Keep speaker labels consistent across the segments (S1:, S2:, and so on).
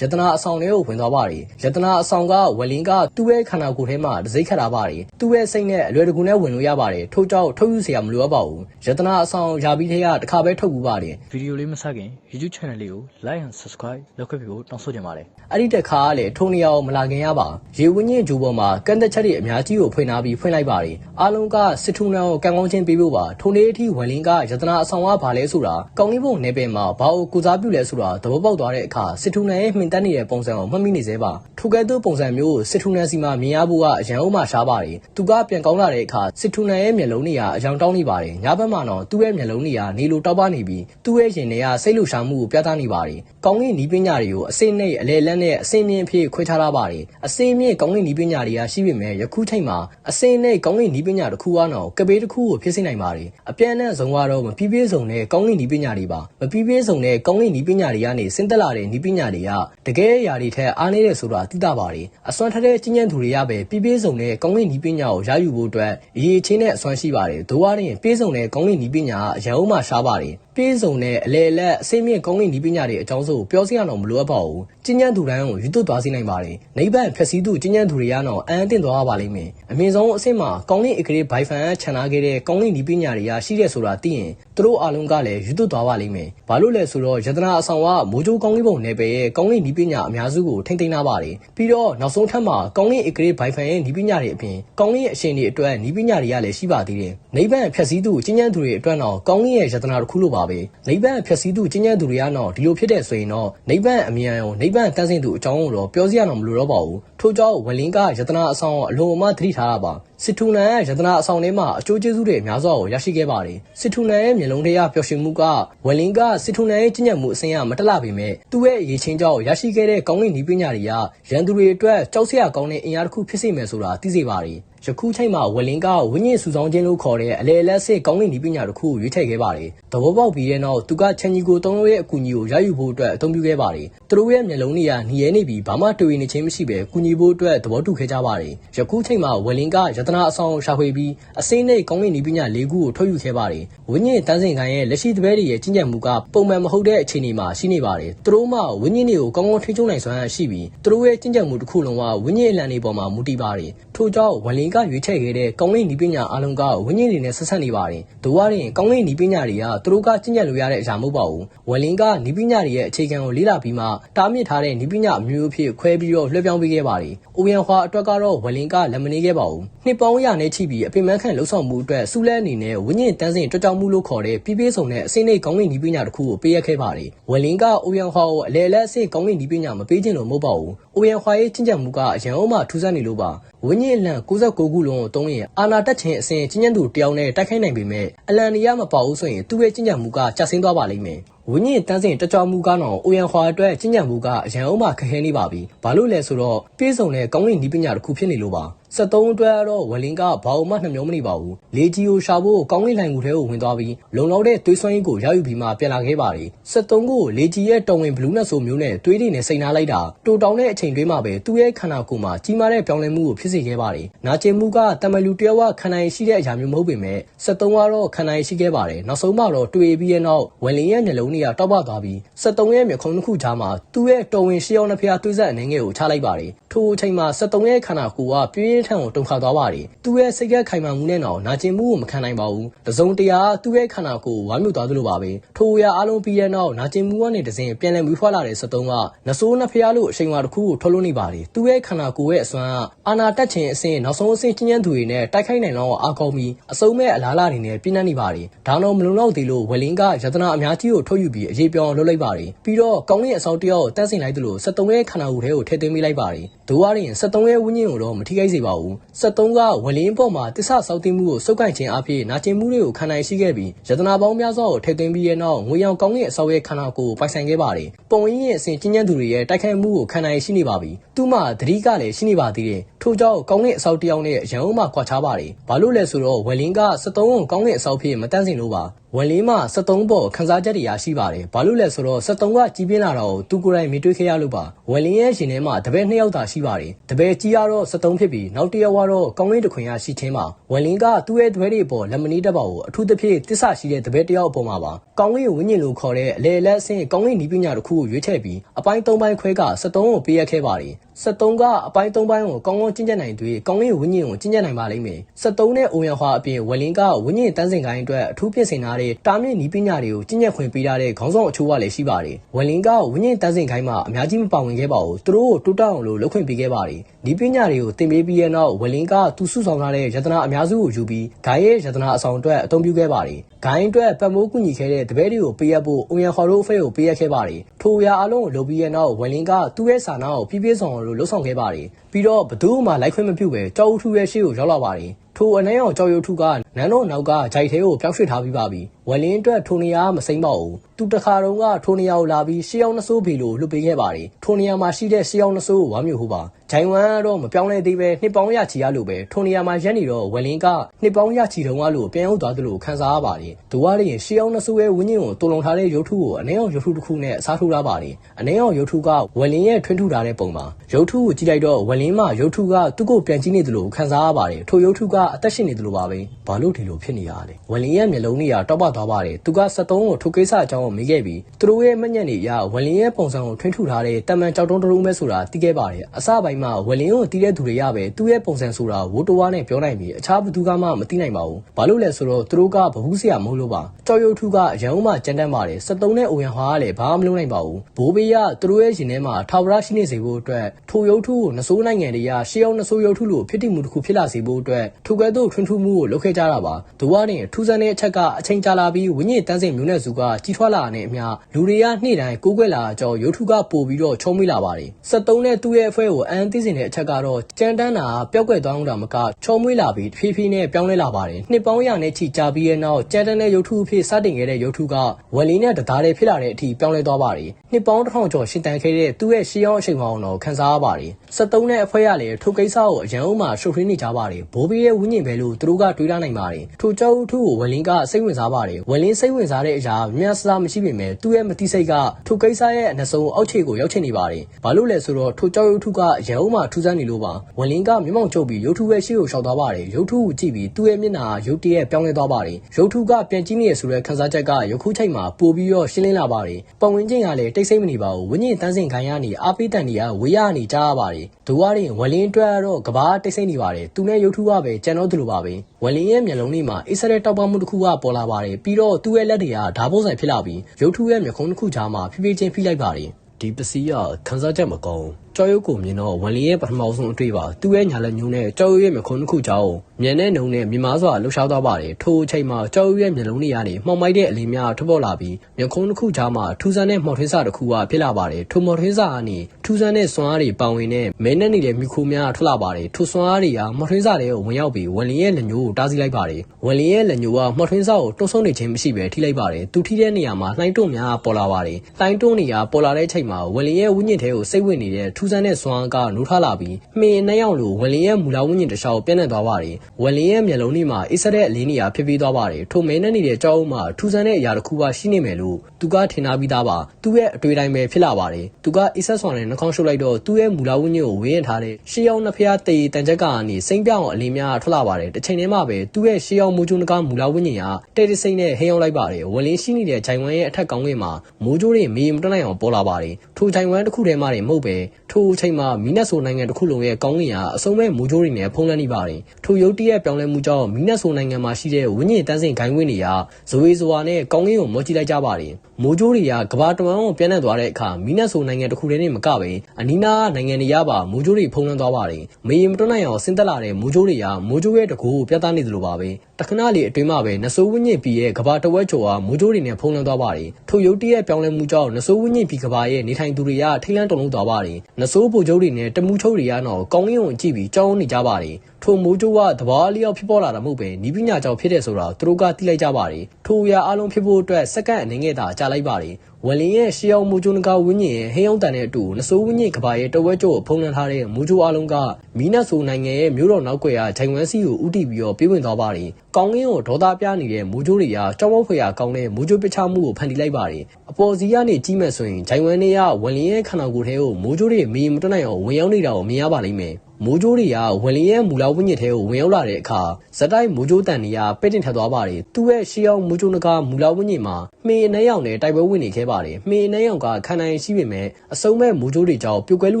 S1: ရတနာအဆောင်ထဲကိုဝင်သွားပါတယ်ရတနာအဆောင်ကဝလင်းကသူ့ရဲ့ခန္ဓာကိုယ်ထဲမှာတစိခတ်တာပါတယ်သူ့ရဲ့စိတ်နဲ့အလွယ်တကူနဲ့ဝင်လို့ရပါတယ်ထို့ကြောင့်ထုတ်ယူစရာမလိုအပ်ပါဘူးရတနာအဆောင်ရာပြီးထဲကတစ်ခါပဲထုတ်ယူပါတယ်
S2: ဗီဒီယိုလေးမစခင် YouTube channel လေးကို like and subscribe လုပ်ခဲ့ပြီးကိုတောင်းဆိုချင်ပါတယ်
S1: အဲ့ဒီတစ်ခါကလည်းထိုနေရာကိုမလာခင်ရပါရေဝင်းကြီးဂျိုးပေါ်မှာကန့်သက်ချက်တွေအများကြီးကိုဖွင့်ထားပြီးဖွင့်လိုက်ပါတယ်အားလုံးကစစ်ထူနာကိုကံကောင်းခြင်းပေးဖို့ပါထိုနေ့အထိဝလင်းကရတနာအဆောင်ကဘာလဲဆိုတာကောင်းကင်ဘုံနယ်ပယ်မှာဘာကိုကုစားပြုလဲဆိုတာသဘောပေါက်သွားတဲ့အခါစစ်ထူနာရဲ့င်တက်နေတဲ့ပုံစံကိုမှတ်မိနေသေးပါထိုကဲ့သို့ပုံစံမျိုးကိုစစ်ထုံနန်းစီမှာမြင်ရဖို့ကအရန်အောင်မှရှားပါတယ်သူကပြန်ကောင်းလာတဲ့အခါစစ်ထုံနန်းရဲ့မျက်လုံးတွေကအယောင်တောင်းနေပါတယ်ညဘက်မှာတော့သူ့ရဲ့မျက်လုံးတွေကနေလိုတောက်ပနေပြီးသူ့ရဲ့ရင်တွေကစိတ်လှရှာမှုကိုပြသနေပါတယ်ကောင်းကင်နီးပညာတွေကိုအစိမ့်နဲ့အလဲလက်နဲ့အစိမ့်မြင့်ဖြစ်ခွဲခြားထားပါတယ်အစိမ့်မြင့်ကောင်းကင်နီးပညာတွေကရှိပေမဲ့ယခုချိန်မှာအစိမ့်နဲ့ကောင်းကင်နီးပညာတစ်ခုကတော့ကပေးတစ်ခုကိုဖြစ်စေနိုင်ပါတယ်အပြည့်နဲ့ဇုံကတော့မပြည့်ပြည့်စုံတဲ့ကောင်းကင်နီးပညာတွေပါမပြည့်ပြည့်စုံတဲ့ကောင်းကင်နီးပညာတွေကနေဆင်းသက်လာတဲ့နီးပညာတွေကတကယ်အရာတွေထက်အားနည်းတယ်ဆိုတာသိတာပါတယ်အစွမ်းထက်တဲ့ကြီးညံ့သူတွေကပဲပြည့်ပြည့်စုံတဲ့ကောင်းကင်နီးပညာကိုရယူဖို့အတွက်အရေးချင်းနဲ့အစွမ်းရှိပါတယ်ဒို့ဝါရင်ပြည့်စုံတဲ့ကောင်းကင်နီးပညာကအရန်ဦးမှရှားပါတယ်ပြည့်စုံတဲ့အလေလက်အစိမ့်မြင့်ကောင်းကင်ဒီပညာတွေအကြောင်းစုပြောစရာတော့မလိုအပ်ပါဘူး။ ကျဉ်းညံသူတိုင်းကိုယူသွသွားစေနိုင်ပါတယ်။နိဗ္ဗာန်ဖြည့်ဆည်းသူကျဉ်းညံသူတွေကတော့အန်အသင့်သွားပါလိမ့်မယ်။အမြင့်ဆုံးအဆင့်မှာကောင်းကင်ဧကရေဘိုင်ဖန်ခြံထားခဲ့တဲ့ကောင်းကင်ဒီပညာတွေကရှိတဲ့ဆိုတာသိရင်သူတို့အားလုံးကလည်းယူသွသွားပါလိမ့်မယ်။ဘာလို့လဲဆိုတော့ယတနာအဆောင်ကမိုးကြိုးကောင်းကင်ပုံနယ်ပယ်ရဲ့ကောင်းကင်ဒီပညာအများစုကိုထိမ့်သိမ်းထားပါတယ်။ပြီးတော့နောက်ဆုံးထပ်မှာကောင်းကင်ဧကရေဘိုင်ဖန်ရဲ့ဒီပညာတွေအပြင်ကောင်းကင်အရှင်တွေအတွက်ဒီပညာတွေကလည်းရှိပါသေးတယ်။နိဗ္ဗာန်ဖြည့်ဆည်းသူကျဉ်းညံသူတွေအတွက်တော့ကောင်းကင်ရဲ့ယတနာတစ်ခုလိုပါပဲ။နိဗ္ဗာန်ဖြည့်ဆည်းသူကျဉ်းညံသူတွေကတော့ဒီလိုဖြစ်တဲ့ဆိုရင်တော့နိဗ္ဗာန်အမြန်ရောနိဗ္ဗာန်တန်းစင်သူအကြောင်းကိုတော့ပြောစရာတော့မလိုတော့ပါဘူး ထို့ကြောင့်ဝလင်းကယတနာအဆောင်အလုံးအမသတိထားတာပါစစ်ထူနန်ရဲ့ယတနာအဆောင်ထဲမှာအကျိုးကျေးဇူးတွေအများစွာကိုရရှိခဲ့ပါတယ်စစ်ထူနန်ရဲ့မျက်လုံးထဲကပျော်ရွှင်မှုကဝလင်းကစစ်ထူနန်ရဲ့ကျင့်ကြံမှုအစဉ်အမတက်လာပေမဲ့သူ့ရဲ့အရေးချင်းကြောင့်ရရှိခဲ့တဲ့ကောင်းကင်ဤပညာတွေကရန်သူတွေအတွက်ကြောက်စရာကောင်းတဲ့အင်အားတစ်ခုဖြစ်စေမယ်ဆိုတာသိစေပါတယ်ယခုချိန်မှာဝလင်းကဝင်းညင်စုဆောင်ခြင်းလို့ခေါ်တဲ့အလေလက်စစ်ကောင်းကင်ဒီပညာတစ်ခုကိုရွေးထည့်ခဲ့ပါတယ်။သဘောပေါက်ပြီးတဲ့နောက်သူကချန်ကြီးကိုတုံးလို့ရဲ့အကူအညီကိုရယူဖို့အတွက်အသုံးပြုခဲ့ပါတယ်။သူတို့ရဲ့မျက်လုံးတွေကညီရဲနေပြီးဘာမှတွေ့နေခြင်းမရှိဘဲကူညီဖို့အတွက်သဘောတူခဲ့ကြပါတယ်။ယခုချိန်မှာဝလင်းကယတနာအဆောင်ကိုရှာဖွေပြီးအစိမ့်နဲ့ကောင်းကင်ဒီပညာ၄ခုကိုထုတ်ယူခဲ့ပါတယ်။ဝင်းညင်တန်းစင်ခိုင်ရဲ့လက်ရှိတပည့်တွေရဲ့ကြီးကြံမှုကပုံမှန်မဟုတ်တဲ့အခြေအနေမှာရှိနေပါတယ်။သူတို့မှဝင်းညင်တွေကိုကောင်းကောင်းထိချုံနိုင်စွမ်းရှိပြီးသူတို့ရဲ့ကြီးကြံမှုတစ်ခုလုံးကဝင်းညင်အလံတွေပေါ်မှာမူတည်ပါတယ်။ထို့ကြောင့်ဝလင်းကရွေးချယ်ခဲ့တဲ့ကောင်းကင်ဒီပညာအလုံးကဝင်းညင်တွေနဲ့ဆက်ဆက်နေပါတယ်။ဒို့ဝါရင်ကောင်းကင်ဒီပညာတွေကသူတို့ကကျင့်ကြံလို့ရတဲ့အရာမဟုတ်ပါဘူး။ဝလင်းကဒီပညာတွေရဲ့အခြေခံကိုလေ့လာပြီးမှတားမြစ်ထားတဲ့ဒီပညာအမျိုးအဖြစ်ခွဲပြီးတော့လွှဲပြောင်းပေးခဲ့ပါတယ်။အိုရန်ဟွာအတွက်ကတော့ဝလင်းကလက်မနေခဲ့ပါဘူး။နှစ်ပေါင်းရနဲ့ချီပြီးအပင်ပန်းခန့်လှုပ်ဆောင်မှုအတွက်စူးလဲအနေနဲ့ဝင်းညင်တန်းစင်ကြွကြောင်မှုလို့ခေါ်တဲ့ပြည့်ပြည့်စုံတဲ့အစိမ့်နဲ့ကောင်းကင်ဒီပညာတစ်ခုကိုပေးရခဲ့ပါတယ်။ဝလင်းကအိုရန်ဟွာကိုအလဲလက်အဆင့်ကောင်းကင်ဒီပညာမပေးခြင်းလို့မဟုတ်ပါဘူး။အိုရန်ဟွာရဲ့ကျင့်ကြံမှုကအရန်အောင်မှထူးဆန်းနေလို့ပါ။ဝင်းညင်အလံ69ခုလုံးကိုတုံးရင်အာနာတက်ခြင်းအစဉ်ကျဉ်းညံသူတယောက်နဲ့တိုက်ခိုက်နိုင်ပေမဲ့အလံနေရမပေါဘူးဆိုရင်သူ့ရဲ့ကျင့်ကြံမှုကကျဆင်းသွားပါလိမ့်မယ်။ ဝင်းညင်တန်းစင်တကြောမှုကတော့အိုရန်ဟွာအတွက်ကျင့်ကြံမှုကအရန်အောင်မှခက်ခဲနေပါပြီ။ဘာလို့လဲဆိုတော့ပြေးစုံတဲ့ကောင်းကင်ဒီပညာတစ်ခုဖြစ်နေလို့ပါ။ 73အတွက်တော့ဝလင်းကဘာအမှနှမျောမနေပါဘူး။လေကြီးကိုရှာဖို့ကောင်းကင်လှိုင်ကူထဲကိုဝင်သွားပြီးလုံလောက်တဲ့သွေးစွမ်းရည်ကိုရယူပြီးမှပြန်လာခဲ့ပါတယ်။73ကိုလေကြီးရဲ့တော်ဝင်ဘလူးနက်ဆိုမျိုးနဲ့သွေးတွေနဲ့စိန်နာလိုက်တာတိုတောင်တဲ့အချိန်တွင်းမှာပဲသူ့ရဲ့ခန္ဓာကိုယ်မှာကြီးမားတဲ့ပြောင်းလဲမှုကိုဖြစ်စေခဲ့ပါတယ်။နာကျင်မှုကတမလူတယောက်ကခန္ဓာရည်ရှိတဲ့အရာမျိုးမဟုတ်ပေမဲ့73ကတော့ခန္ဓာရည်ရှိခဲ့ပါတယ်။နောက်ဆုံးမှတော့တွေ့ပြီးရဲ့နောက်ဝလင်းရဲ့မျက်လုံးတွေကတောက်ပသွားပြီး73ရဲ့မျက်ခုံးတစ်ခုကြားမှာသူ့ရဲ့တော်ဝင်ရှေးအောင်နှစ်ဖျားသွေးဆက်အနေငယ်ကိုချလိုက်ပါတယ်။ထိုအချိန်မှာ73ရဲ့ခန္ဓာကိုယ်ကပြင်းထန်ကိုတုန်ခါသွားပါတယ်။သူ့ရဲ့စိတ်ကခိုင်မာမှုနဲ့တော့နာကျင်မှုကိုမခံနိုင်ပါဘူး။တစုံတရာသူ့ရဲ့ခန္ဓာကိုယ်ဝမ်းမြုပ်သွားသလိုပါပဲ။ထိုအရာအလုံးပြီးတဲ့နောက်နာကျင်မှုကနေတစဉ်ပြန်လည်မွေးဖွားလာတဲ့73ကနဆိုးနှစ်ဖျားလို့အချိန်ဝါတစ်ခုကိုထုတ်လွှတ်နေပါတယ်။သူ့ရဲ့ခန္ဓာကိုယ်ရဲ့အစွမ်းကအာနာတက်ခြင်းအဆင့်နောက်ဆုံးအဆင့်ချင်းချမ်းသူတွေနဲ့တိုက်ခိုက်နိုင်တော့အားကောင်းပြီးအစုံမဲ့အလားလာတွေနဲ့ပြင်းနှံ့နေပါတယ်။ဒါတော့မလုံလောက်သေးလို့ဝလင်းကယတနာအများကြီးကိုထုတ်ယူပြီးအရေးပြောင်းလုပ်လိုက်ပါတယ်။ပြီးတော့ကောင်းကင်အဆောင်တယောက်ကိုတန်းစင်လိုက်သလို73ရဲ့ခန္ဓာကိုယ်ထဲကိုထည့်သွင်းမိလိုက်ပါတယ်။ဒိုးဝါရင်73ရဲ့ဝိညာဉ်ကိုတော့မထိခိုက်စေပါဘူး။73ကဝလင်းပေါ်မှာတစ္ဆစောက်သိမှုကိုစုပ်ကိုင်ခြင်းအဖြစ်နာကျင်မှုတွေကိုခံနိုင်ရှိခဲ့ပြီးယတနာပေါင်းများစွာကိုထည့်သွင်းပြီးတဲ့နောက်ငွေရောင်ကောင်းကင်အဆောင်ရဲ့ခန္ဓာကိုယ်ကိုပိုင်ဆိုင်ခဲ့ပါတယ်။ပုံရင်းရဲ့အစဉ်ကျဉ်းကျဉ်းသူတွေရဲ့တိုက်ခိုက်မှုကိုခံနိုင်ရှိနေပါပြီ။သူ့မှာသတိကလည်းရှိနေပါသေးတယ်။ထို့ကြောင့်ကောင်းကင်အစောက်တစ်ယောက်နဲ့ရန်ကုန်မှာခွာချပါတယ်ဘာလို့လဲဆိုတော့ဝယ်လင်းက73ကိုကောင်းကင်အစောက်ဖြစ်မတန်းစင်လို့ပါ ဝန်လေးမှာ73ပေါ်ခန်းစားချက်တွေရရှိပါတယ်။ဘာလို့လဲဆိုတော့73ကကြီးပြင်းလာတော့သူကိုယ်တိုင်မြင်တွေ့ခဲ့ရလို့ပါ။ဝန်လင်းရဲ့ရှင်ထဲမှာတပည့်2ယောက်သာရှိပါတယ်။တပည့်ကြီးကတော့73ဖြစ်ပြီးနောက်တစ်ယောက်ကတော့ကောင်းကင်တခွင်ရရှိချင်းပါ။ဝန်လင်းကသူ့ရဲ့တပည့်တွေပေါ်လက်မနီးတက်ပါကိုအထူးသဖြင့်တစ္ဆာရှိတဲ့တပည့်တစ်ယောက်အပေါ်မှာပါ။ကောင်းကင်ဝင်းကျင်လို့ခေါ်တဲ့အလေလက်အဆင့်ကောင်းကင်ဤပညာတစ်ခုကိုရွေးချယ်ပြီးအပိုင်း3ပိုင်းခွဲက73ကိုပေးရခဲ့ပါတယ်။ 73ကအပိုင်း3ပိုင်းကိုကောင်းကောင်းကျင့်ကြံနိုင်တွေ့ကောင်းကင်ဝင်းကျင်ကိုကျင့်ကြံနိုင်ပါလိမ့်မယ်။73နဲ့အိုရန်ဟွာအပြင်ဝလင်းကဝင်းကျင်တန်းစင်ကိုင်းအတွက်အထူးပြင်ဆင်ထားတဲ့တာမြင့်ဤပညာတွေကိုကျင့်ကြံခွင့်ပေးထားတဲ့ခေါင်းဆောင်အချို့ကလည်းရှိပါတယ်။ဝလင်းကဝင်းကျင်တန်းစင်ကိုင်းမှာအများကြီးမပါဝင်ခဲ့ပါဘူး။သူတို့ကိုတိုးတက်အောင်လို့လုပ်ခွင့်ပေးခဲ့ပါတယ်။ဒီပညာတွေကိုသင်ပေးပြီးတဲ့နောက်ဝလင်းကသူစုဆောင်ထားတဲ့ယတနာအများစုကိုယူပြီးဂိုင်းရဲ့ယတနာအဆောင်အတွက်အသုံးပြုခဲ့ပါတယ်။ ဂိုင်းအတွက်ပတ်မိုးကူညီခဲ့တဲ့တပည့်တွေကိုပေးရဖို့အိုရန်ဟော်တို့အဖွဲ့ကိုပေးရခဲ့ပါတယ်။ထိုအရာအလုံးကိုလုပ်ပြီးတဲ့နောက်ဝလင်းကသူ့ရဲ့စာနာကိုပြည့်ပြည့်စုံအောင်လို့လှုပ်ဆောင်ခဲ့ပါတယ်။ပြီးတော့ဘသူ့မှလိုက်ခွင့်မပြုပဲကြောက်ဦးထူရဲ့ရှေ့ကိုရောက်လာပါတယ်။ ထိုအနှဲအောင်ကြောက်ရွံ့ထုကနန်းတော်နောက်ကဂျိုက်သေးကိုပြောင်းရွှေ့ထားပြီးပါပြီ။ဝလင်းအတွက်ထိုနေရာမစိမ့်ပါဘူး။သူတခါတုန်းကထိုနေရာကိုလာပြီးရှေးအောင်နှဆိုးဖီလိုလှုပ်ပေးခဲ့ပါတယ်။ထိုနေရာမှာရှိတဲ့ရှေးအောင်နှဆိုးကိုဝါမျိုးဟုတ်ပါ။ဂျိုင်ဝမ်ကတော့မပြောင်းလဲသေးပဲနှစ်ပေါင်းရချီရလို့ပဲထိုနေရာမှာရက်နေတော့ဝလင်းကနှစ်ပေါင်းရချီတုန်းကလို့ပြန်ရောက်သွားသလိုခံစားရပါတယ်။ဒူဝါရင်ရှေးအောင်နှဆိုးရဲ့ဝင်းကျင်ကိုတူလုံထားတဲ့ရုပ်ထုကိုအနှဲအောင်ရုပ်ထုတစ်ခုနဲ့အစားထိုးထားပါတယ်။အနှဲအောင်ရုပ်ထုကဝလင်းရဲ့ထွန်းထူထားတဲ့ပုံပါ။ရုပ်ထုကိုကြည့်လိုက်တော့ဝလင်းမှာရုပ်ထုကသူ့ကိုပြန်ကြည့်နေသလိုခံစားရပါတယ်။ထိုရုပ်ထုကအသက်ရှင်နေသလိုပါပဲ။ဘာလို့ဒီလိုဖြစ်နေရလဲ။ဝလင်းရဲ့မျက်လုံးတွေကတောက်ပသွားပါတယ်။သူက73ကိုထိုကိစ္စအကြောင်းကိုမေးခဲ့ပြီးသူတို့ရဲ့မညံ့နေရဝလင်းရဲ့ပုံစံကိုထွန်းထူထားတဲ့တမန်ကြောက်တုံးတရုံးပဲဆိုတာသိခဲ့ပါတယ်။အစပိုင်းမှာဝလင်းကိုတီးတဲ့သူတွေရပဲသူ့ရဲ့ပုံစံဆိုတာဝိုးတဝါနဲ့ပြောနိုင်ပြီးအခြားဘသူကမှမသိနိုင်ပါဘူး။ဘာလို့လဲဆိုတော့သူတို့ကဗဘူးဆရာမဟုတ်လို့ပါ။ကြောက်ရုပ်ထုကရန်ကုန်မှာကြမ်းတမ်းပါတယ်။73နဲ့အိုရန်ဟာကလည်းဘာမှမလုပ်နိုင်ပါဘူး။ဘိုးဘေးကသူတို့ရဲ့ရှင်ထဲမှာထာဝရရှိနေစေဖို့အတွက်ထိုရုပ်ထုကိုနှစိုးနိုင်ငံတွေကရှေးအောင်နှစိုးရုပ်ထုလိုဖြစ်တည်မှုတစ်ခုဖြစ်လာစေဖို့အတွက်ထိုကဲ့သို့ထွန်းထူးမှုကိုလုပ်ခဲ့ကြတာပါ။ဒူဝါနဲ့ထူးဆန်းတဲ့အချက်ကအချိန်ကြာလာပြီးဝိညာဉ်တန်းစင်မျိုးနွယ်စုကကြီးထွားလာတဲ့အမျှလူတွေကနေ့တိုင်းကိုးကွယ်လာအကြောရုပ်ထုကပို့ပြီးတော့ချုံးမိလာပါတယ်။73နဲ့သူ့ရဲ့အဖွဲကိုအန်သိစင်တဲ့အချက်ကတော့ကြမ်းတမ်းတာပျောက်ကွယ်သွားအောင်တာမကချုံးမွေးလာပြီးဖြည်းဖြည်းနဲ့ပြောင်းလဲလာပါတယ်။နှစ်ပေါင်းရနဲ့ချီကြာပြီးတဲ့နောက်ကြမ်းတမ်းတဲ့ရုပ်ထုအဖြစ်စတင်ခဲ့တဲ့ရုပ်ထုကဝယ်လီနဲ့တသားတည်းဖြစ်လာတဲ့အထိပြောင်းလဲသွားပါတယ်။နှစ်ပေါင်းတစ်ထောင်ကျော်ရှင်တန်ခဲ့တဲ့သူ့ရဲ့ရှေးအောင်အချိန်မှအောင်တော့ခန်းစားရပါတယ်။73နဲ့အဖွဲရလည်းထိုကိစ္စကိုအရန်အုံမှာရှုပ်ထွေးနေကြပါတယ်။ဘိုးဘေးရဲ့ဝိညာဉ်ပဲလို့သူတို့ကတွေးထားနိုင်ပါတယ်။ထိုကြောက်ထုကိုဝယ်လင်းကစိတ်ဝင်စားပါတယ်။ဝယ်လင်းစိတ်ဝင်စားတဲ့အရာမြန်စစားမရှိပေမဲ့သူ့ရဲ့မတိစိတ်ကထိုကိစ္စရဲ့အနစုံအောက်ခြေကိုရောက်ချင်နေပါတယ်။ဘာလို့လဲဆိုတော့ထိုကြောက်ရုပ်ထုကရန်အုံမှာထူးဆန်းနေလို့ပါ။ဝယ်လင်းကမျက်မှောင်ချုပ်ပြီးရုပ်ထုရဲ့ရှေ့ကိုရှောက်သွားပါတယ်။ရုပ်ထုကိုကြည့်ပြီးသူ့ရဲ့မျက်နှာရုပ်တရက်ပြောင်းလဲသွားပါတယ်။ရုပ်ထုကပြန်ကြည့်နေရဆိုတဲ့ခန်းစားချက်ကရုပ်ခုချိန်မှာပိုပြီးတော့ရှင်းလင်းလာပါတယ်။ပုံဝင်ချင်းကလည်းတိတ်ဆိတ်မနေပါဘူး။ဝိညာဉ်တန်းစင်ခိုင်းရနေအားပေးတန်တွေကဝေးရနေကြရပါတယ်။ဒူဝါရင်ဝယ်လင်းအတွက်ကတော့ကဘာတိတ်ဆိတ်နေပါတယ်။သူနဲ့ရုပ်ထုကပဲကြံတော့သူလိုပါပဲ။ဝယ်လင်းရဲ့မျက်လုံးလေးမှာအိစတဲ့တောက်ပမှုတစ်ခုကပေါ်လာပါတယ်။ပြီးတော့သူ့ရဲ့လက်တွေကဓာတ်ပုံစံဖြစ်လာပြီးရုပ်ထုရဲ့မျက်ခုံးတစ်ခုကြားမှာဖြည်းဖြည်းချင်းဖိလိုက်ပါတယ်။ဒီပစ္စည်းကခန်းစားချက်မကောင်း ကြောက်ရွံ့ကိုမြင်တော့ဝန်လီရဲ့ပထမဆုံးအတွေ့ပါသူ့ရဲ့ညာလက်ညှိုးနဲ့ကြောက်ရွံ့ရဲ့မျက်ခုံးတစ်ခုကြောင်းမြန်တဲ့နှုံနဲ့မြမားစွာလှုပ်ရှားသွားပါတယ်ထိုအချိန်မှာကြောက်ရွံ့ရဲ့မျက်လုံးတွေကနေမှောင်မိုက်တဲ့အလင်းများထွက်ပေါ်လာပြီးမျက်ခုံးတစ်ခုကြားမှာထူးဆန်းတဲ့မှော်ထွင်းစာတစ်ခုကဖြစ်လာပါတယ်ထိုမှော်ထွင်းစာကနေထူးဆန်းတဲ့စွမ်းအားတွေပါဝင်တဲ့မဲနဲ့နေတဲ့မြူခိုများထွက်လာပါတယ်ထိုစွမ်းအားတွေကမှော်ထွင်းစာတွေကိုဝင်ရောက်ပြီးဝန်လီရဲ့လက်ညှိုးကိုတားဆီးလိုက်ပါတယ်ဝန်လီရဲ့လက်ညှိုးကမှော်ထွင်းစာကိုတွန်းဆုံနေခြင်းမရှိဘဲထိလိုက်ပါတယ်သူထိတဲ့နေရာမှာလှိုင်းတွန်းများပေါ်လာပါတယ်လှိုင်းတွန်းနေရာပေါ်လာတဲ့အချိန်မှာဝန်လီရဲ့ဝိညာဉ်ထဲကိုစိတ်ဝင်နေတဲ့ထူးဆန်းတဲ့စွမ်းအားကနိုးထလာပြီးမှင်နှက်ရောက်လို့ဝလင်းရဲ့မူလာဝင်းကျင်တစ်လျှောက်ပြန့်နှံ့သွားပါတယ်ဝလင်းရဲ့မျက်လုံးလေးမှာအိစတဲ့အလင်းနေရာဖြစ်ပြီးသွားပါတယ်ထိုမဲနဲ့နေတဲ့ကြောက်အုပ်မှာထူဆန်းတဲ့အရာတစ်ခုပါရှိနေမယ်လို့သူကထင်ထားပြီးသားပါသူ့ရဲ့အတွေ့အတိုင်းပဲဖြစ်လာပါတယ်သူကအိဆက်ဆွန်နဲ့နှာခေါင်းရှုပ်လိုက်တော့သူ့ရဲ့မူလာဝင်းကျင်ကိုဝင်းရထားတဲ့ရှေးအောင်နှစ်ဖျားတည်တန်ချက်ကနေစိမ့်ပြောင်းအလင်းများထွက်လာပါတယ်တစ်ချိန်တည်းမှာပဲသူ့ရဲ့ရှေးအောင်မူကျုံတကားမူလာဝင်းကျင်ကတဲတစိမ့်နဲ့ဟင်းအောင်လိုက်ပါတယ်ဝလင်းရှိနေတဲ့ဂျိုင်ဝမ်ရဲ့အထက်ကောင်းကင်မှာမိုးကြိုးတွေမေးမတွနိုင်အောင်ပေါ်လာပါတယ်ထိုဂျိုင်ဝမ်တစ်ခုထဲမှာနေမဟုတ်ပဲထိုအချိန်မှာမီနက်ဆိုနိုင်ငံတစ်ခုလုံးရဲ့ကောင်းကင်ဟာအစုံမဲ့မူကြိုးတွေနဲ့ဖုံးလွှမ်းနေပါတယ်။ထိုရုတ်တရက်ပြောင်းလဲမှုကြောင့်မီနက်ဆိုနိုင်ငံမှာရှိတဲ့ဝင်းညင်တန်းစင်ဂိုင်းဝင်းတွေကဇဝေဇဝါနဲ့ကောင်းကင်ကိုမောကြည့်လိုက်ကြပါတယ်။မူကြိုးတွေကကဘာတဝန်းကိုပြန်နှံ့သွားတဲ့အခါမီနက်ဆိုနိုင်ငံတစ်ခုတည်းနဲ့မကပဲအနီးနားနိုင်ငံတွေကပါမူကြိုးတွေဖုံးလွှမ်းသွားပါတယ်။မေရင်မတွန်းနိုင်အောင်ဆင်းသက်လာတဲ့မူကြိုးတွေကမူကြိုးရဲ့တကူကိုပြသနေသလိုပါပဲ။တခဏလေးအတွင်းမှာပဲနဆိုးဝင်းညင်ပြည်ရဲ့ကဘာတဝက်ကျော်ဟာမူကြိုးတွေနဲ့ဖုံးလွှမ်းသွားပါတယ်။ထိုရုတ်တရက်ပြောင်းလဲမှုကြောင့်နဆိုးဝင်းညင်ပြည်ကဘာရဲ့နေထိုင်သူတွေကထိတ်လန့်တုန်လှုပ်သွားပါတယ်။နဆိုးပူကြိုးတွေနဲ့တမှုချုပ်တွေကတော့ကောင်းကင်ကိုကြည့်ပြီးကြောင်းနေကြပါတယ်။ ထိုမိုးကြိုးကတဘာလျောက်ဖြစ်ပေါ်လာတာမဟုတ်ပဲနီးပညာကြောင့်ဖြစ်တဲ့ဆိုတာသူတို့ကသိလိုက်ကြပါတယ်။ထိုအရာအလုံးဖြစ်ဖို့အတွက်စက္ကန့်အနေငယ်သာကြာလိုက်ပါတယ်။ ဝလင်းရဲ့ရှေးအောင်မူဂျိုနဂါဝင်းညင်ရဲ့ဟိအောင်တန်တဲ့အတူနဆိုးဝင်းညင်ကဘာရဲ့တဝက်ကျော်ဖုံးနှံထားတဲ့မူဂျိုအားလုံးကမီနတ်ဆိုနိုင်ငံရဲ့မြို့တော်နောက်ွယ်ကဂျိုင်ဝမ်စီကိုဥတီပြီးတော့ပြေးဝင်သွားပါတယ်။ကောင်းကင်းကိုဒေါသပြနေတဲ့မူဂျိုတွေကကြောက်မောက်ဖွယ်ရာကောင်းတဲ့မူဂျိုပချမှုကိုဖန်တီးလိုက်ပါတယ်။အပေါ်စီကနေကြီးမဲ့ဆိုရင်ဂျိုင်ဝမ်နေရဝလင်းရဲ့ခန္ဓာကိုယ်ထဲကိုမူဂျိုတွေမီမတွနိုင်အောင်ဝင်ရောက်နေတာကိုမြင်ရပါလိမ့်မယ်။မိုးကြိုးတွေကဝင်လင်းရဲ့မူလာဝင်းညစ်ထဲကိုဝင်ရောက်လာတဲ့အခါဇက်တိုက်မိုးကြိုးတန်တွေကပဲ့တင်ထက်သွားပါတယ်သူ့ရဲ့ရှေးအောင်မိုးကြိုးနကမူလာဝင်းညစ်မှာမှေအနေရောင်နဲ့တိုက်ပွဲဝင်နေခဲ့ပါတယ်မှေအနေရောင်ကခန္ဓာရင်ရှိပေမဲ့အစုံမဲ့မိုးကြိုးတွေကြောင့်ပြုတ်ကွဲလူ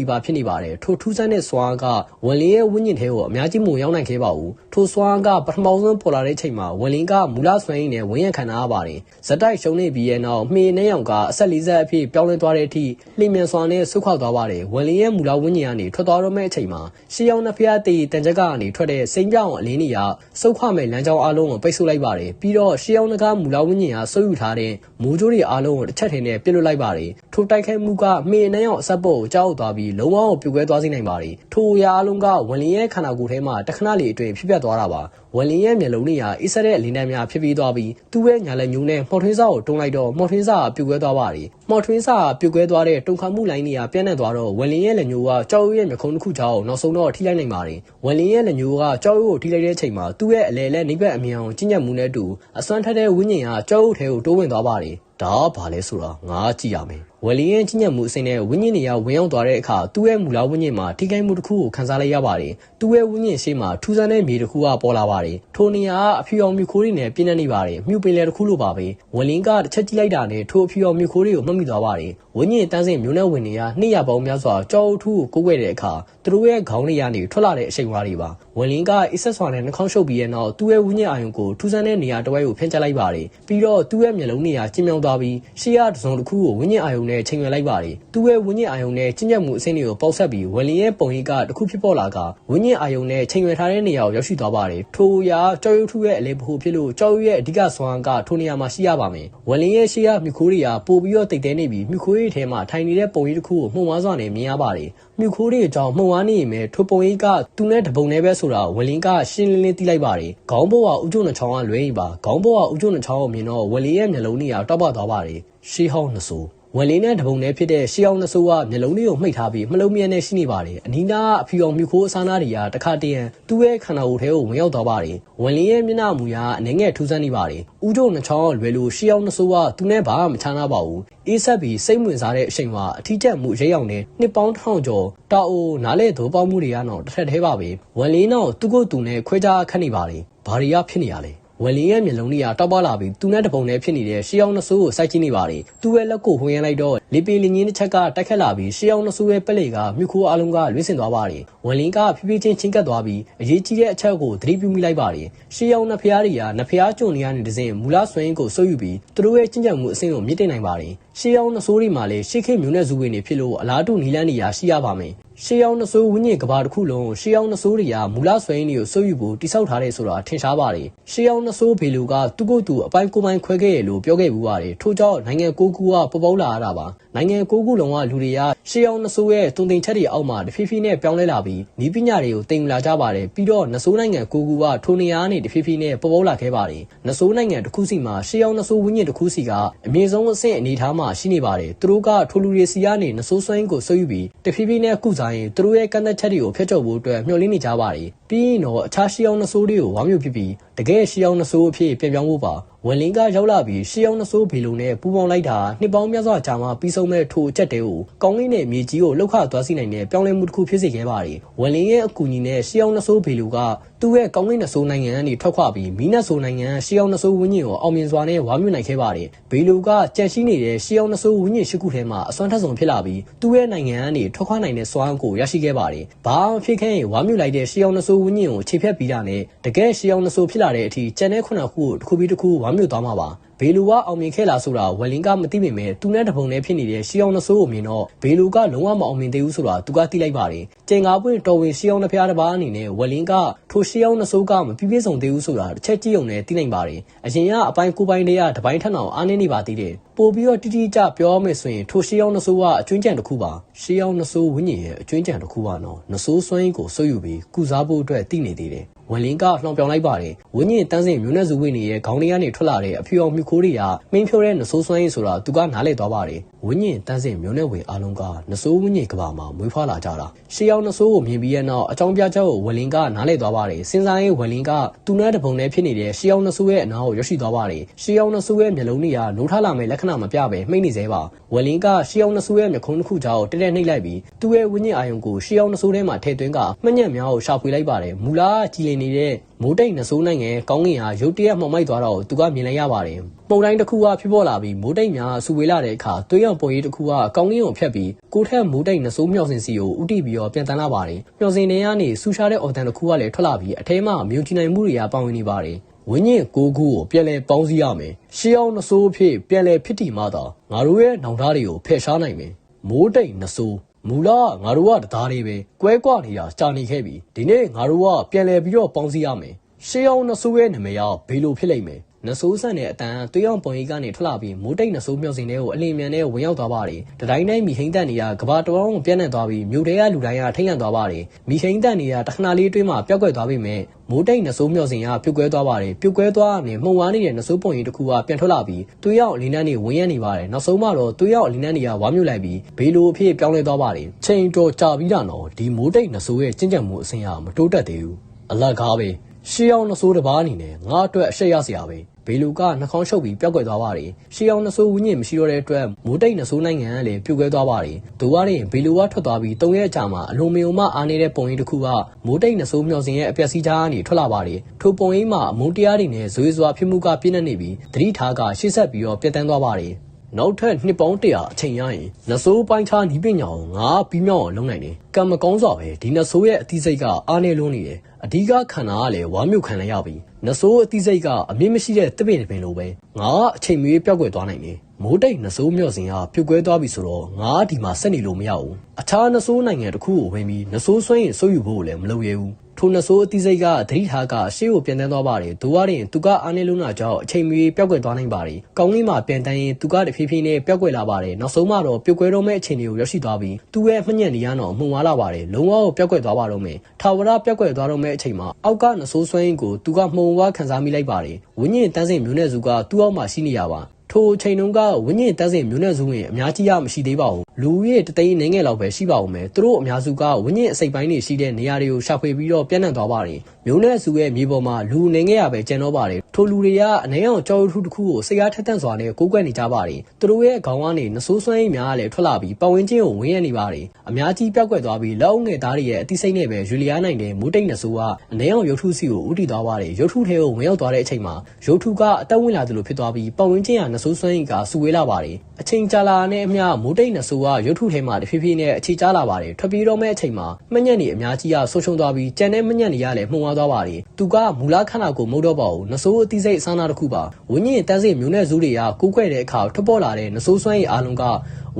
S1: လီပါဖြစ်နေပါတယ်ထိုထူးဆန်းတဲ့စွာကဝင်လင်းရဲ့ဝင်းညစ်ထဲကိုအများကြီးမုံရောက်နိုင်ခဲ့ပါဘူးထိုစွာကပထမဆုံးပေါ်လာတဲ့အချိန်မှာဝင်လင်းကမူလာဆွမ်းရင်းနဲ့ဝင်းရခံရပါတယ်ဇက်တိုက်ရှုံနေပြီးရဲ့နောက်မှေအနေရောင်ကအဆက်လေးဆက်အဖြစ်ပြောင်းလဲသွားတဲ့အထိလှိမ့်မြန်စွာနဲ့ဆုတ်ခွာသွားပါတယ်ဝင်လင်းရဲ့မူလာဝင်းညစ်ကနေထွက်သွားတော့မဲ့အချိန်မှာရှေးအောင်နှစ်ဖျားတေတန်ချက်ကနေထွက်တဲ့စိမ့်ပြောင်အလင်းကြီးကစုတ်ခွမဲ့လမ်းကြောင်းအလုံးကိုပိတ်ဆို့လိုက်ပါတယ်ပြီးတော့ရှေးအောင်နဂါမူလာဝင်းညင်ကဆုပ်ယူထားတဲ့မူးကြိုးတွေအလုံးကိုတစ်ချက်ထင်းနဲ့ပြစ်လွတ်လိုက်ပါတယ်ထိုတိုက်ခိုက်မှုကမေအနှံ့အောင်အဆက်ပေါ်ကိုကြောက်သွားပြီးလုံးဝကိုပြိုကွဲသွားစေနိုင်ပါတယ်ထိုအရာအလုံးကဝန်လင်းရဲ့ခန္ဓာကိုယ်ထဲမှာတခဏလေးအတွင်းဖြစ်ပျက်သွားတာပါဝန်လင်းရဲ့မျက်လုံးတွေကအေးဆက်တဲ့အလင်းတန်းများဖြစ်ပြီးသွားပြီးသူ့ရဲ့ညာလက်ညှိုးနဲ့မော်ထွင်းစာကိုတုံးလိုက်တော့မော်ထွင်းစာကပြိုကွဲသွားပါတယ်မော်ထွင်းစာကပြိုကွဲသွားတဲ့တုံခါမှုလိုင်းတွေကပြန့်နှံ့သွားတော့ဝန်လင်းရဲ့လက်ညှိုးကကြောက်ရွံ့ရဲ့မျက်ခုံးတစ်ခုကြောင့်နောက်ဆုံးတော့ထိလိုက်နိုင်ပါတယ်ဝန်လင်းရဲ့လက်ညိုးကကြောက်ရွံ့ကိုထိလိုက်တဲ့အချိန်မှာသူ့ရဲ့အလဲလဲနိဗ္ဗာန်အမြန်အောင်ကျင့်ကြံမှုနဲ့အတူအစွမ်းထက်တဲ့ဝိညာဉ်ကကြောက်ရွံ့ထဲကိုတိုးဝင်သွားပါတယ် ဒါကဘာလဲဆိုတာငါကြည့်ရမယ်ဝယ်လီရဲ့ကြီးညက်မှုအစိမ်းနဲ့ဝိညာဉ်တွေကဝင်ရောက်သွားတဲ့အခါသူ့ရဲ့မူလာဝိညာဉ်မှာထိခိုက်မှုတစ်ခုကိုခံစားလိုက်ရပါတယ်သူ့ရဲ့ဝိညာဉ်ရှိမှထူးဆန်းတဲ့မြေတစ်ခုကပေါ်လာပါတယ်ထိုနေရာကအဖြူအောင်မြူခိုးတွေနဲ့ပြည့်နေနေပါတယ်မြူပင်လယ်တစ်ခုလိုပါပဲဝယ်လင်းကတစ်ချက်ကြည့်လိုက်တာနဲ့ထိုအဖြူအောင်မြူခိုးတွေကိုမှတ်မိသွားပါတယ်ဝိညာဉ်တန်းစင်မျိုးနဲ့ဝင်နေရနှစ်ရပေါင်းများစွာကြောက်ထုကိုကိုးကွယ်တဲ့အခါသူတို့ရဲ့ခေါင်းတွေကနေထွက်လာတဲ့အချိန်ဝါးတွေပါဝယ်လင်းကအစ်ဆက်စွာနဲ့နှာခေါင်းရှုပ်ပြီးရဲ့နောက်သူ့ရဲ့ဝိညာဉ်အာယုံကိုထူးဆန်းတဲ့နေရာတစ်ဝဲကိုဖျက်ချလိုက်ပါတယ်ပြီးတော့သူ့ရဲ့မျက်လုံးနေရာကျဉ်းမြောင်းသွားပြီးရှေ့ရတစ်စုံတစ်ခုကိုဝိညာဉ်အာယုံနဲ့ချိန်ရွယ်လိုက်ပါတယ်သူ့ရဲ့ဝိညာဉ်အာယုံနဲ့ကျဉ်းကျက်မှုအဆင့်တွေကိုပေါက်ဆက်ပြီးဝယ်လင်းရဲ့ပုံရိပ်ကတစ်ခုဖြစ်ပေါ်လာကဝိညာဉ်အာယုံနဲ့ချိန်ရွယ်ထားတဲ့နေရာကိုရောက်ရှိသွားပါတယ်ထိုအရာကြောက်ရွံ့ထုရဲ့အလေပဟိုဖြစ်လို့ကြောက်ရွံ့ရဲ့အဓိကဆွမ်းကထိုနေရာမှာရှိရပါမယ်ဝယ်လင်းရဲ့ရှေ့ရမြူခိုးတွေကပို့ပြီးတော့တိတ်တဲနေပြီးမြူခိုးတွေထဲမှာထိုင်နေတဲ့ပုံရိပ်တစ်ခုကိုမှုံဝါးစွာနဲ့မြင်ရပါတယ်မြူခိုးတွေအကြောင်းမှုံဝါးနေရင်ပဲထိုပုံရိပ်ကသူနဲ့တပုံနဲ့ပဲဆိုတာဝယ်လင်းကရှင်းလင်းလင်းသိလိုက်ပါတယ်ခေါင်းပေါ်ကဥကျုံနှချောင်းကလွဲရင်ပါခေါင်းပေါ်ကဥကျုံနှချောင်းကိုမြင်တော့ဝယ်လင်းရဲ့မျက်လုံးတွေကတောက်ပသွားပါတယ်ရှေးဟောင်းနှဆိုး ဝင်လေးနဲ့တပုံနဲ့ဖြစ်တဲ့ရှေးအောင်နှဆိုးကမျက်လုံးလေးကိုမှိတ်ထားပြီးမလုံးမြဲနဲ့ရှိနေပါတယ်အနီးနားအဖြူအောင်မြူခိုးအစားနာတွေကတခါတည်းရန်သူ့ရဲ့ခန္ဓာကိုယ်ထဲကိုဝင်ရောက်သွားပါတယ်ဝင်လေးရဲ့မျက်နှာမူရာအနေငယ်ထူးဆန်းနေပါတယ်ဥဒုံနှချောင်းလွယ်လို့ရှေးအောင်နှဆိုးကသူနဲ့ဘာမှမချားနာပါဘူးအေးဆက်ပြီးစိတ်ဝင်စားတဲ့အချိန်မှာအထီးကျက်မှုရိပ်အောင်နဲ့နှစ်ပေါင်းထောင်ကျော်တာအိုနားလဲသဘောပေါက်မှုတွေကတော့တစ်ထက်သေးပါပဲဝင်လေးနောက်သူ့ကိုယ်သူနဲ့ခွဲခြားခတ်နေပါတယ်ဘာတွေကဖြစ်နေရလဲ ဝယ်လင်းရဲ့မျက်လုံးတွေကတောက်ပလာပြီးသူနဲ့တပုံနဲ့ဖြစ်နေတဲ့ရှေးအောင်နှဆိုးကိုစိုက်ကြည့်နေပါတယ်သူ့ရဲ့လက်ကိုဝှင်းရလိုက်တော့လေပီလင်းကြီးတစ်ချက်ကတိုက်ခတ်လာပြီးရှေးအောင်နှဆိုးရဲ့ပက်လေကမြခိုးအလုံးကလွင့်စင်သွားပါတယ်ဝယ်လင်းကဖြည်းဖြည်းချင်းချင်းကပ်သွားပြီးအရေးကြီးတဲ့အချက်ကိုသတိပြုမိလိုက်ပါတယ်ရှေးအောင်နှစ်ဖျားတွေကနှစ်ဖျားကြုံနေရတဲ့ဒဇင်မူလာဆွေးရင်ကိုစိုးယူပြီးသူတို့ရဲ့ကျင့်ကြံမှုအဆင့်ကိုမြင့်တင်နိုင်ပါတယ်ရှေးအောင်နှဆိုးတွေမှာလည်းရှေးခေတ်မျိုးနဲ့ဇူဝင်တွေဖြစ်လို့အလားတူနီလန်းနေရာရှိရပါမယ် ရှေးအောင်နှဆိုးဝင်းညင်ကဘာတစ်ခုလုံးရှေးအောင်နှဆိုးတွေကမူလဆွဲရင်းတွေကိုစိုးယူဖို့တိစောက်ထားတယ်ဆိုတာထင်ရှားပါတယ်ရှေးအောင်နှဆိုးဘေလူကသူ့ကိုယ်သူအပိုင်းကိုပိုင်းခွဲခဲ့ရလို့ပြောခဲ့ဘူးပါတယ်ထို့ကြောင့်နိုင်ငံကိုကူကပေါ်ပေါက်လာရတာပါ နိုင်ငံကိုကူလုံးကလူတွေကရှေးအောင်နှဆိုးရဲ့တုံတင်ချက်တွေအောက်မှာတဖြည်းဖြည်းနဲ့ပြောင်းလဲလာပြီးဤပညာတွေကိုတင်ယူလာကြပါတယ်ပြီးတော့နှဆိုးနိုင်ငံကိုကူကထိုနေရာကနေတဖြည်းဖြည်းနဲ့ပေါ်ပေါက်လာခဲ့ပါတယ်နှဆိုးနိုင်ငံတစ်ခုစီမှာရှေးအောင်နှဆိုးဝင်းညင်တစ်ခုစီကအမြင့်ဆုံးအဆင့်အနေထားမှာရှိနေပါတယ်သူတို့ကထိုလူတွေစီကနေနှဆိုးဆွမ်းကိုဆွဲယူပြီးတဖြည်းဖြည်းနဲ့ကုစားရင်သူတို့ရဲ့ကန့်သက်ချက်တွေကိုဖျက်ကျော်ဖို့အတွက်မျှော်လင့်နေကြပါတယ်ပြီးရင်တော့အခြားရှီအောင်နှဆိုးတွေကိုဝါမျိုးဖြစ်ပြီး တကယ်ရှီအောင်နှဆိုးအဖြစ်ပြန်ပြောင်းဖို့ပါဝင်လင်းကရောက်လာပြီးရှီအောင်နှဆိုးဘေလုံးနဲ့ပူပေါင်းလိုက်တာနှစ်ပေါင်းများစွာကြာမှပြီးဆုံးမဲ့ထိုအချက်တဲကိုကောင်းကင်နဲ့မြေကြီးကိုလှုပ်ခသွားစီနိုင်တဲ့ပြောင်းလဲမှုတစ်ခုဖြစ်စေခဲ့ပါတယ်ဝင်လင်းရဲ့အကူအညီနဲ့ရှီအောင်နှဆိုးဘေလူကသူ့ရဲ့ကောင်းကင်နှဆိုးနိုင်ငံကနေထွက်ခွာပြီးမီးနတ်ဆိုးနိုင်ငံရှီအောင်နှဆိုးဝင်းညင်ကိုအောင်မြင်စွာနဲ့ဝါမျိုးနိုင်ခဲ့ပါတယ်ဘေလူကကြန့်ရှိနေတဲ့ရှီအောင်နှဆိုးဝင်းညင်ရှိခုထဲမှာအစွမ်းထက်ဆုံးဖြစ်လာပြီးသူ့ရဲ့နိုင်ငံကနေထွက်ခွာနိုင်တဲ့စွမ်းကိုရရှိခဲ့ပါတယ်ဘာမှဖြစ်ခဲ့ရင်ဝါမျိုးလိုက်တဲ့ရှီအောင်နှဆိုးဝင်းညင်ကိုခြေဖြတ်ပြီးတာနဲ့တကယ်ရှီအောင်နှဆိုးဖြစ်လာတဲ့အထိကျန်တဲ့ခုနှစ်ခုကိုတစ်ခုပြီးတစ်ခုဝါမျိုးသွားမှာပါဘေလူကအောင်မြင်ခဲ့လားဆိုတာဝယ်လင်ကမသိပေမဲ့သူနဲ့တပုံနဲ့ဖြစ်နေတဲ့ရှီအောင်နှဆိုးကိုမြင်တော့ဘေလူကလုံးဝမအောင်မြင်သေးဘူးဆိုတာသူကသိလိုက်ပါတယ်။ကျင်ကားပွင့်တော်ဝင်ရှီအောင်နှဖျားတစ်ပါးအနေနဲ့ဝယ်လင်ကထိုရှီအောင်နှဆိုးကမပြည့်ပြည့်စုံသေးဘူးဆိုတာတစ်ချက်ကြည့်ုံနဲ့သိနိုင်ပါတယ်။အရင်ကအပိုင်းကိုပိုင်းတွေကတပိုင်းထက်အောင်အားနည်းနေပါသေးတယ်။ပို့ပြီးတော့တိတိကျပြောရမယ်ဆိုရင်ထိုရှီအောင်နှဆိုးကအကျွင်းကြံတစ်ခုပါ။ရှီအောင်နှဆိုးဝင်းညင်ရဲ့အကျွင်းကြံတစ်ခုပါနော်။နှဆိုးစွမ်းရင်းကိုဆွယူပြီးကုစားဖို့အတွက်တည်နေသေးတယ်။ ဝန်လင်းကလှောင်ပြောင်လိုက်ပါတယ်ဝင်းညင်တန်းစင်မျိုးနွယ်စုဝင်နေရဲ့ခေါင်းထဲကနေထွက်လာတဲ့အဖြူအောင်မြူခိုးတွေကမင်းဖြိုးတဲ့နဆိုးစွမ်းရေးဆိုတာသူကနားလည်သွားပါတယ် ဝင်းညင်တန်းစင်မျိုးနွယ်ဝင်အားလုံးကနဆိုးဝင်းညင်ကဘာမှာမွေးဖွားလာကြတာရှေးအောင်နဆိုးကိုမြင်ပြီးတဲ့နောက်အကြောင်းပြချက်ကိုဝန်လင်းကနားလည်သွားပါတယ်စဉ်းစားရေးဝန်လင်းကသူနဲ့တပုံနဲ့ဖြစ်နေတဲ့ရှေးအောင်နဆိုးရဲ့အနားကိုရောက်ရှိသွားပါတယ်ရှေးအောင်နဆိုးရဲ့မျက်လုံးတွေကနိုးထလာမဲ့လက္ခဏာမပြဘဲမှိတ်နေသေးပါဝန်လင်းကရှေးအောင်နဆိုးရဲ့မျက်ခုံးတစ်ခုကြားကိုတက်တက်နှိပ်လိုက်ပြီးသူ့ရဲ့ဝင်းညင်အာယုံကိုရှေးအောင်နဆိုးထဲမှာထည့်သွင်းကမှညက်များကိုရှာဖွေလိုက်ပါတယ်မူလာကြည်လင်နေတဲ့မိုးတိတ်နဆိုးနိုင်ငံကောင်းကင်ဟာရုတ်တရက်မှောင်မိုက်သွားတော့သူကမြင်လိုက်ရပါတယ်ပုံတိုင်းတစ်ခုကဖြစ်ပေါ်လာပြီးမိုးတိတ်များဆူဝေးလာတဲ့အခါသွေးရောင်ပုံရိပ်တစ်ခုကကောင်းကင်ကိုဖျက်ပြီးကိုထက်မိုးတိတ်နဆိုးမြောက်စင်စီကိုဥတီပြီးတော့ပြန်တန်းလာပါတယ်မြောက်စင်တွေကနေဆူရှားတဲ့အော်တန်တစ်ခုကလည်းထွက်လာပြီးအထဲမှာမြုံကြည်နိုင်မှုတွေကပေါဝင်နေပါတယ်ဝင်းညင်ကိုကူကိုပြန်လဲပေါင်းစည်းရမယ်ရှေးအောင်နဆိုးဖြစ်ပြန်လဲဖြစ်တီမှသာငါတို့ရဲ့နောင်သားတွေကိုဖယ်ရှားနိုင်မယ်မိုးတိတ်နဆိုး မူလာငါတို့ကတရားလေးပဲကွဲကွာနေတာကြာနေခဲ့ပြီဒီနေ့ငါတို့ကပြန်လဲပြီးတော့ပေါင်းစည်းရမယ်ရှေးအောင်နဆိုးရဲ့နာမည်ကဘေလိုဖြစ်လိမ့်မယ် နဆိုးဆန်တဲ့အတန်သွေးအောင်ပုံရိပ်ကနေထွက်လာပြီးမိုးတိတ်နဆိုးမြောက်စင်တွေကိုအလင်းမြန်နဲ့ဝင်ရောက်သွားပါတယ်။တတိုင်းတိုင်းမိဟိမ့်တက်နေရကဘာတော်အောင်ပြန့်နှံ့သွားပြီးမြို့ထဲကလူတိုင်းကထိတ်လန့်သွားပါတယ်။မိဟိမ့်တက်နေရတခဏလေးအတွင်းမှာပျောက်ကွယ်သွားပြီမဲ့မိုးတိတ်နဆိုးမြောက်စင်ကပြုတ်ကွဲသွားပါတယ်။ပြုတ်ကွဲသွားကနေမှုံဝါနေတဲ့နဆိုးပုံရိပ်တစ်ခုကပြန်ထွက်လာပြီးသွေးအောင်အလင်းနှန်းတွေဝင်ရနေပါတယ်။နောက်ဆုံးမှတော့သွေးအောင်အလင်းနှန်းတွေကဝါမြုပ်လိုက်ပြီးဘေလိုအဖြစ်ပြောင်းလဲသွားပါတယ်။ချိန်တော်ကြာပြီးတာနော်ဒီမိုးတိတ်နဆိုးရဲ့ကျင့်ကြံမှုအဆင့်အရမတိုးတက်သေးဘူး။အလကားပဲရှေးအောင်နဆိုးတစ်ပါးအနေနဲ့ငါအတွက်အရှက်ရစရာပဲ ဘေလူကနှာခေါင်းရှုပ်ပြီးပျောက်ကွယ်သွားပါတယ်ရှေးအောင်နဆိုးဝင်းညင်မရှိတော့တဲ့အတွက်မိုးတိတ်နဆိုးနိုင်ငံကလည်းပြုတ်ကွဲသွားပါတယ်ဒိုဝါရင်ဘေလူကထွက်သွားပြီး၃ရက်ကြာမှအလုံးမယုံမအားနေတဲ့ပုံရိပ်တစ်ခုကမိုးတိတ်နဆိုးမျောစင်ရဲ့အပျက်စီးကြားကနေထွက်လာပါတယ်ထိုပုံရိပ်မှာအမုန်းတရားတွေနဲ့ဇွေးစွာဖြစ်မှုကပြည့်နေနေပြီးတတိထားကရှေ့ဆက်ပြီးတော့ပြတ်တန်းသွားပါတယ် နောက်ထပ်နှစ်ပေါင်း100အချိန်ရရင်နဆိုးပိုင်းခြားနီးပညာကိုငါပြီးမြောက်အောင်လုပ်နိုင်တယ်။ကံမကောင်းစွာပဲဒီနဆိုးရဲ့အသိစိတ်ကအားနေလုံးနေတယ်။အဓိကခန္ဓာကလည်းဝါမြုပ်ခံလိုက်ရပြီ။နဆိုးအသိစိတ်ကအမြင့်မရှိတဲ့တပည့်တပင်လိုပဲငါအချိန်မီပျောက်ကွယ်သွားနိုင်တယ်။မိုးတိတ်နဆိုးမြော့စင်ကပြုတ်ကွဲသွားပြီဆိုတော့ငါဒီမှာဆက်နေလို့မရဘူး။အခြားနဆိုးနိုင်ငံတစ်ခုကိုဝင်ပြီးနဆိုးဆွင်းရင်စိုးယူဖို့လည်းမလုပ်ရဘူး။ ထိုနဆိုးအသိစိတ်ကသတိထားကရှေ့ကိုပြန်တန်းသွားပါတယ်။ဒိုဝါရင်သူကအားနေလုံးနာကြောင့်အချိန်မီပျောက်ကွယ်သွားနိုင်ပါတယ်။ကောင်းကင်မှာပြန်တန်းရင်သူကတဖြည်းဖြည်းနဲ့ပျောက်ကွယ်လာပါတယ်။နောက်ဆုံးမှတော့ပြုတ်ကွဲတော့မဲ့အချိန်တွေကိုရောက်ရှိသွားပြီးသူ့ရဲ့မှညံ့နေရတော့မှုံဝါလာပါတယ်။လုံးဝကိုပျောက်ကွယ်သွားပါတော့မယ်။ထာဝရပျောက်ကွယ်သွားတော့မဲ့အချိန်မှာအောက်ကနဆိုးဆွင်းကိုသူကမှုံဝါခံစားမိလိုက်ပါတယ်။ဝင်းညင်တန်းစင်မျိုးနဲ့စုကသူ့အောက်မှာရှိနေရပါ ထိုအချိန်တုန်းကဝင်းညင်တက်စင်မျိုးနဲ့စုဝင်အများကြီးရမရှိသေးပါဘူးလူရဲ့တသိန်းနေငယ်လောက်ပဲရှိပါဦးမယ်သူတို့အများစုကဝင်းညင်အစိပ်ပိုင်းတွေရှိတဲ့နေရာတွေကိုရှာဖွေပြီးတော့ပြန့်နှံ့သွားပါတယ်မျိုးနဲ့စုရဲ့မြေပေါ်မှာလူနေငယ်ရပဲကျန်တော့ပါတယ်ထိုလူတွေကအနှဲအောင်ကြောက်ထုတစ်ခုကိုစိတ်အားထက်သန်စွာနဲ့ကိုးကွယ်နေကြပါတယ်သူတို့ရဲ့ခေါင်းကနေနဆိုးဆွမ်းရိပ်များကလည်းထွက်လာပြီးပတ်ဝန်းကျင်ကိုဝင်းရနေပါတယ်အများကြီးပျောက်ကွယ်သွားပြီးလက်အုပ်ငယ်သားတွေရဲ့အသိစိတ်နဲ့ပဲယူလီယာနိုင်တဲ့မူတိတ်နဆိုးကအနှဲအောင်ရုပ်ထုစီကိုဥတီသွားပါတယ်ရုပ်ထုထဲကိုဝင်ရောက်သွားတဲ့အချိန်မှာရုပ်ထုကအသက်ဝင်လာသလိုဖြစ်သွားပြီးပတ်ဝန်းကျင်ကနဆိုးဆွမ်းရိပ်ကဆူဝေးလာပါတယ်အချိန်ကြာလာတဲ့အမျှမိုးတိတ်နဆိုးကရုပ်ထုထဲမှာတဖြည်းဖြည်းနဲ့အခြေကျလာပါတယ်ထွက်ပြေးတော့မဲ့အချိန်မှာမှညက်နေအများကြီးကဆိုးရှုံသွားပြီးကြံတဲ့မှညက်နေရလည်းမှုံသွားသွားပါတယ်သူကမူလခန္ဓာကိုမဟုတ်တော့ပါဘူးနဆိုးအသိစိတ်အစမ်းနာတစ်ခုပါဝင်းညင်တန်းစိတ်မျိုးနဲ့ဇူးတွေကကိုးကွယ်တဲ့အခါထွက်ပေါ်လာတဲ့နဆိုးစွမ်းရည်အားလုံးက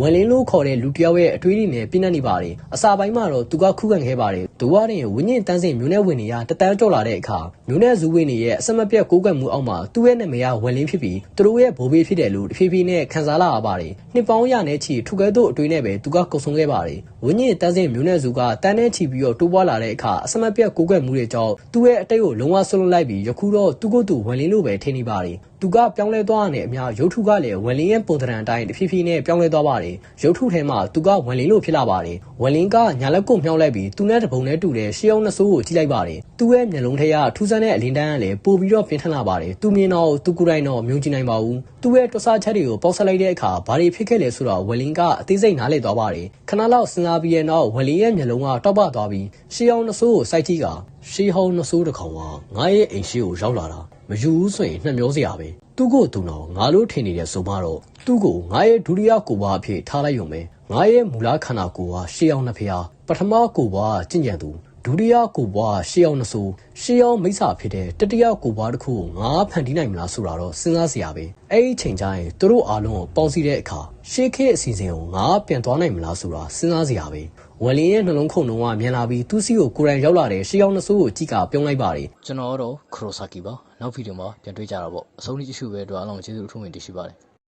S1: ဝန်လင်းလို့ခေါ်တဲ့လူတစ်ယောက်ရဲ့အတွေးတွေနဲ့ပြည့်နှက်နေပါတယ်အစာပိုင်းမှာတော့သူကခုခံခဲ့ပါတယ်ဒိုဝါရင်ဝင်းညင်တန်းစိတ်မျိုးနဲ့ဝင်နေရတတန်းကြော်လာတဲ့အခါမျိုးနဲ့ဇူးဝင်နေရဲ့အစမပြတ်ကိုးကွယ်မှုအောက်မှာသူ့ရဲ့နာမည်ကဝန်လင်းဖြစ်ပြီးသူတို့ရဲ့ဘိုးဘေးဖြစ်တယ်လို့တဖြည်းဖြည်းနဲ့ခံစားလာရပါတယ်နှစ်ပေါင်းရနဲ့ချီထုကဲတို့အတွေးနဲ့ပဲသူကကုံဆုံးခဲ့ပါတယ်ဝင်းညင်တန်းစိတ်မျိုးနဲ့ဇူးကတန်းနဲ့ချီပြီးတော့တိုးပွားလာတဲ့အခါအစမပြတ်ကိုးကွယ်မှုတွေကြောင့်သူ့ရဲ့အတိတ်ကိုလုံးဝဆွလွတ်လိုက်ပြီးယခုတော့သူ့ကိုယ်သူဝန်လင်းလို့ပဲထင်နေပါတယ် သူကပြောင်းလဲသွားတဲ့အများရုပ်ထုကလည်းဝန်လင်းရဲ့ပုံသဏ္ဍာန်အတိုင်းတဖြည်းဖြည်းနဲ့ပြောင်းလဲသွားပါတယ်ရုပ်ထုထဲမှာသူကဝန်လင်းလို့ဖြစ်လာပါတယ်ဝန်လင်းကညာလက်ကိုမြှောက်လိုက်ပြီးသူနဲ့တပုံနဲ့တူတဲ့ရှေးအောင်နှဆိုးကိုကြည့်လိုက်ပါတယ်သူ့ရဲ့မျက်လုံးထဲကထူးဆန်းတဲ့အလင်းတန်းကလည်းပိုပြီးတော့ပြင်းထန်လာပါတယ်သူမြင်တော့သူကိုယ်တိုင်တော့မြုံကြည့်နိုင်ပါဘူးသူ့ရဲ့တွဆာချက်တွေကိုပေါက်ဆက်လိုက်တဲ့အခါဘာတွေဖြစ်ခဲ့လဲဆိုတော့ဝန်လင်းကအသေးစိတ်နားလည်သွားပါတယ်ခဏလောက်စဉ်းစားပြီးတဲ့နောက်ဝန်လင်းရဲ့မျက်လုံးကတောက်ပသွားပြီးရှေးအောင်နှဆိုးကိုစိုက်ကြည့်က ရှေးဟောင်းနှဆိုးတစ်ကောင်ကငါရဲ့အိမ်ရှိကိုရောက်လာတာမယူဘူးဆိုရင်နှမျောစရာပဲသူ့ကိုသူတော်ငါလို့ထင်နေတဲ့ဆိုမှတော့သူ့ကိုငါရဲ့ဒုတိယကိုပါအဖြစ်ထားလိုက်ရုံပဲငါရဲ့မူလခန္ဓာကိုယ်ဟာရှေးအောင်နှစ်ဖျားပထမကိုပါကျင့်ကြံသူဒုတိယကိုပွားရှေးအောင်နှဆိုးရှေးအောင်မိစ္ဆာဖြစ်တဲ့တတိယကိုပွားတစ်ခုကိုငါဖန်တီးနိုင်မလားဆိုတာတော့စဉ်းစားစရာပဲအဲ့ဒီချိန်ကျရင်သူတို့အားလုံးကိုပေါင်းစည်းတဲ့အခါရှေးခေတ်အစီအစဉ်ကိုငါပြန်သွားနိုင်မလားဆိုတာစဉ်းစားစရာပဲ ဝလင်းရဲ့နှလုံးခုန်လုံးကမြန်လာပြီးသူ့စီကိုကိုယ်တိုင်ရောက်လာတဲ့ရှေးအောင်နှဆိုးကိုကြည့်ကပြုံးလိုက်ပါတယ်
S2: ကျွန်တော်ကတော့ခရိုဆာကီပါနောက်ဗီဒီယိုမှာပြန်တွေ့ကြတာပေါ့အဆုံးထိကြည့်ရှုပဲအတွက်အားလုံးကျေးဇူးအထူးတင်ရှိပါတယ်